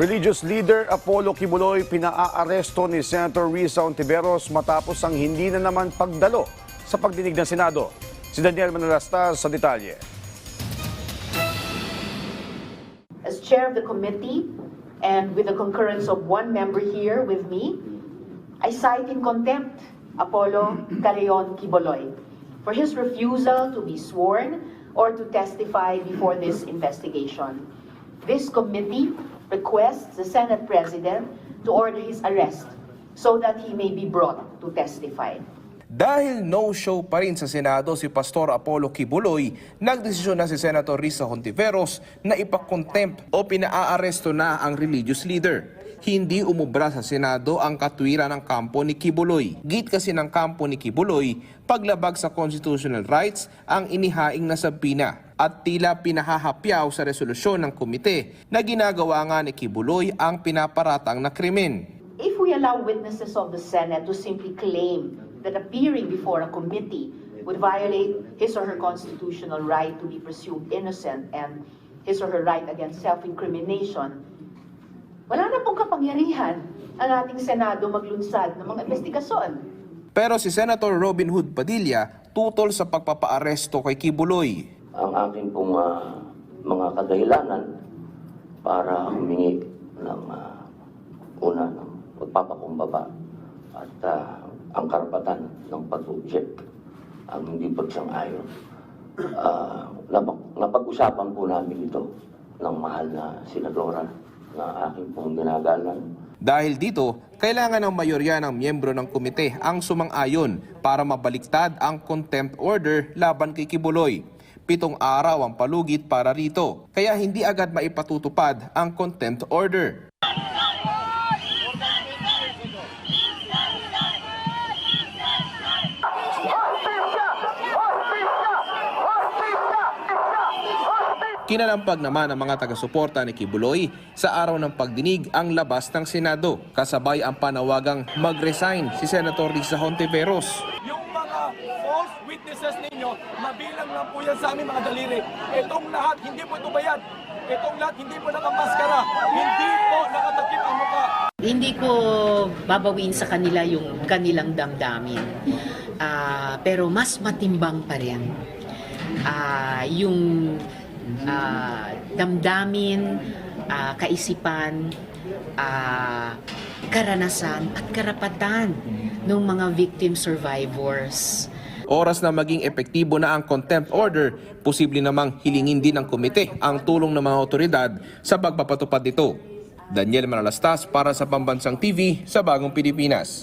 Religious leader Apollo Kibuloy pinaaresto ni Senator Risa Ontiveros matapos ang hindi na naman pagdalo sa pagdinig ng Senado. Si Daniel Manalastas sa detalye. As chair of the committee and with the concurrence of one member here with me, I cite in contempt Apollo Caleon Quiboloy for his refusal to be sworn or to testify before this investigation. This committee requests the Senate President to order his arrest so that he may be brought to testify. Dahil no-show pa rin sa Senado si Pastor Apollo Kibuloy, nagdesisyon na si Senator Risa Hontiveros na ipakontempt o pinaaresto na ang religious leader. Hindi umubra sa Senado ang katwiran ng kampo ni Kibuloy. Git kasi ng kampo ni Kibuloy, paglabag sa constitutional rights ang inihaing na sabina at tila pinahahapyaw sa resolusyon ng komite na ginagawa nga ni Kibuloy ang pinaparatang na krimen. If we allow witnesses of the Senate to simply claim that appearing before a committee would violate his or her constitutional right to be presumed innocent and his or her right against self-incrimination, wala na pong kapangyarihan ang ating Senado maglunsad ng mga investigasyon. Pero si Senator Robin Hood Padilla tutol sa pagpapaaresto kay Kibuloy. Ang aking pong ah, mga kadahilanan para humingi ng ah, una ng pagpapakumbaba at ah, ang karapatan ng pag-object ang hindi pagsang-ayon. Napag- napag-usapan po namin ito ng mahal na senadora na aking pong ginagalang Dahil dito, kailangan ng mayorya ng miyembro ng komite ang sumang-ayon para mabaliktad ang contempt order laban kay Kibuloy. Pitong araw ang palugit para rito, kaya hindi agad maipatutupad ang contempt order. Kinalampag naman ng mga taga-suporta ni Kibuloy sa araw ng pagdinig ang labas ng Senado. Kasabay ang panawagang mag-resign si Senator Risa Hontiveros. Yung mga false witnesses ninyo, mabilang lang po yan sa aming mga daliri. Itong lahat, hindi po ito bayad. Itong lahat, hindi po nakamaskara. Hindi po nakatakip ang mukha. Hindi ko babawin sa kanila yung kanilang damdamin. Ah, pero mas matimbang pa rin ah, yung ah, damdamin, ah, kaisipan, ah, karanasan at karapatan ng mga victim survivors. Oras na maging epektibo na ang contempt order, posible namang hilingin din ng komite ang tulong ng mga otoridad sa pagpapatupad nito. Daniel Manalastas para sa Pambansang TV sa Bagong Pilipinas.